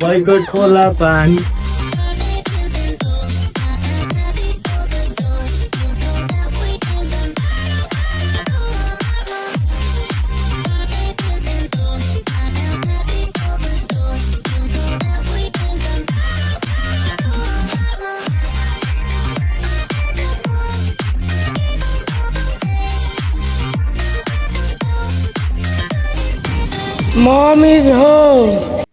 boycott cola pan. and is home.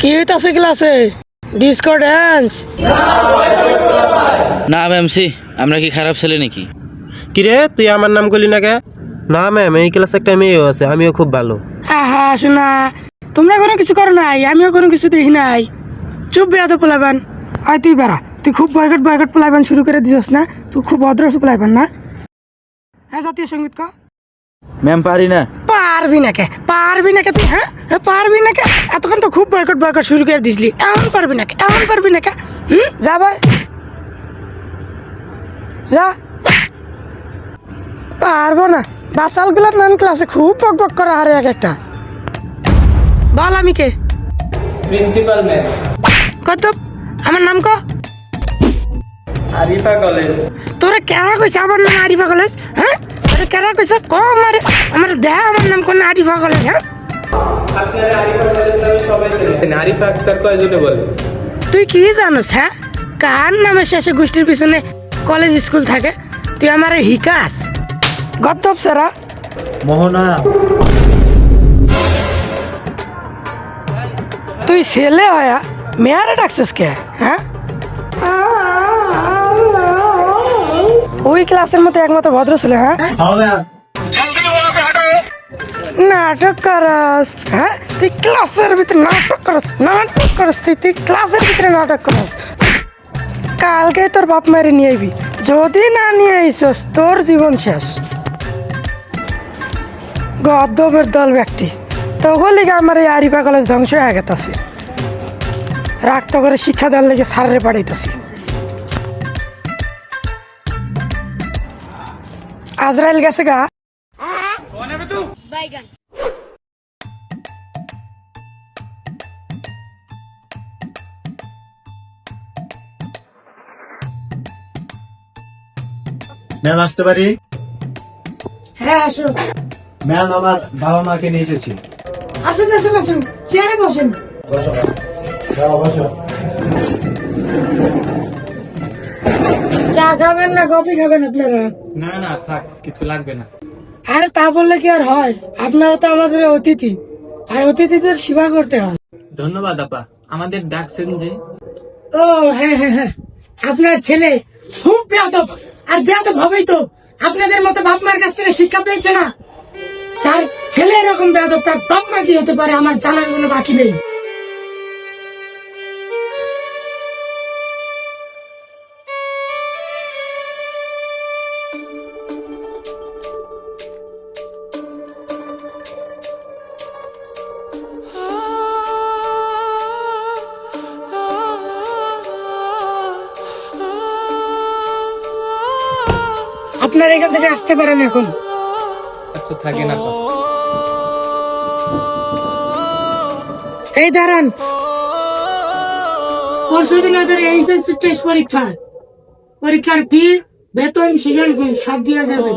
কি হইতাছে ক্লাসে? ডিসকো ড্যান্স না ম্যামসি আমরা কি খারাপ ছেলে নাকি? কিরে তুই আমার নাম করলি না কে? না ম্যাম এই ক্লাসে একটা মেয়েও আছে আমিও খুব ভালো। আহা শোনা। তোমরা কোনো কিছু করো নাই আমিও কোনো কিছু দেখি নাই। চুপ বেয়া তো পোলাবান আয় তুই বেড়া তুই খুব বয়কট বয়কট পোলাবান শুরু করে দিছস না? তুই খুব ভদ্র পোলাবান না? হ্যাঁ জাতীয় সংগীত ক। ম্যাম পারি না। পারবি না কে পারবি না কে তুই হ্যাঁ? পারবি না কে এতক্ষণ তো খুব বয়কট বয়কট শুরু করে দিসলি এমন পারবি না কে এমন পারবি না কে হুম? যা ভাই। যা। পারব না। বাসালগুলোর নান ক্লাসে খুব বক বক করা হারে এক একটা। বল আমি কে? প্রিন্সিপাল ম্যাম কত? আমার নাম ক? আরিফা কলেজ। তোরা কেরা কইছে আমার নাম আরিফা কলেজ? হ্যাঁ? তোরা কেরা কইছে? ক আমার আমার দেহ আমার নাম কোন আরিফা কলেজ হ্যাঁ? আপনারা আরিফা কলেজ নামে সবাই চেনেন। আরিফা আক্তার কয়জনে বলে? তুই কি জানোস হ্যাঁ? কার নামে শেষে গোষ্ঠীর পিছনে কলেজ স্কুল থাকে? তুই আমার হিকাস। গতব সারা। মোহনা। তুই ছেলে হয়া মেয়ারে ডাকছিস কে হ্যাঁ? ওই ক্লাসের মতো একমাত্র ভদ্র ছিল হ্যাঁ? নাটক করস হ্যাঁ? তুই ক্লাসের ভিতরে নাটক করস নাটক করস তুই তুই ক্লাসের ভিতরে নাটক করস। কালকে তোর বাপ মারে নিয়ে আইবি। যদি না নিয়ে আইসস তোর জীবন শেষ। গদ্দবের দল ব্যক্তি। তখন লিগে আমার এই আরিফা কলেজ ধ্বংস হয়ে গেতাছে। রাখত করে শিক্ষা দেওয়ার লেগে সারে পাঠাইতেছি। আজরাইল গেছে গা। ম্যাম আসতে পারি? হ্যাঁ আসুন। ম্যাম আমার বাবা মাকে নিয়ে এসেছি। আসুন আসুন আসুন। চেয়ারে বসেন। বসো যাও বসো। চা খাবেন না কফি খাবেন আপনারা? না না থাক কিছু লাগবে না। আরে তা বললে কি আর হয়? আপনারা তো আমাদের অতিথি। আর অতিথিদের সেবা করতে হয়। ধন্যবাদ আপা। আমাদের ডাকছেন যে। ও হ্যাঁ হ্যাঁ হ্যাঁ। আপনার ছেলে খুব বেয়াদব আর বেয়াদব হবেই তো। আপনাদের মতো বাপ মার কাছ থেকে শিক্ষা পেয়েছে না। যার ছেলে এরকম বেয়াদব, তার বাপ মা কি হতে পারে? আমার জানার কোনো বাকি নেই। আপনার এখান থেকে আসতে পারেন এখন। আচ্ছা থাকেন আপা এই দাঁড়ান। পরশু দিন ওদের এইচএসসি টেস্ট পরীক্ষা, পরীক্ষার ফি বেতন সিজন ফি সব দেওয়া যাবে।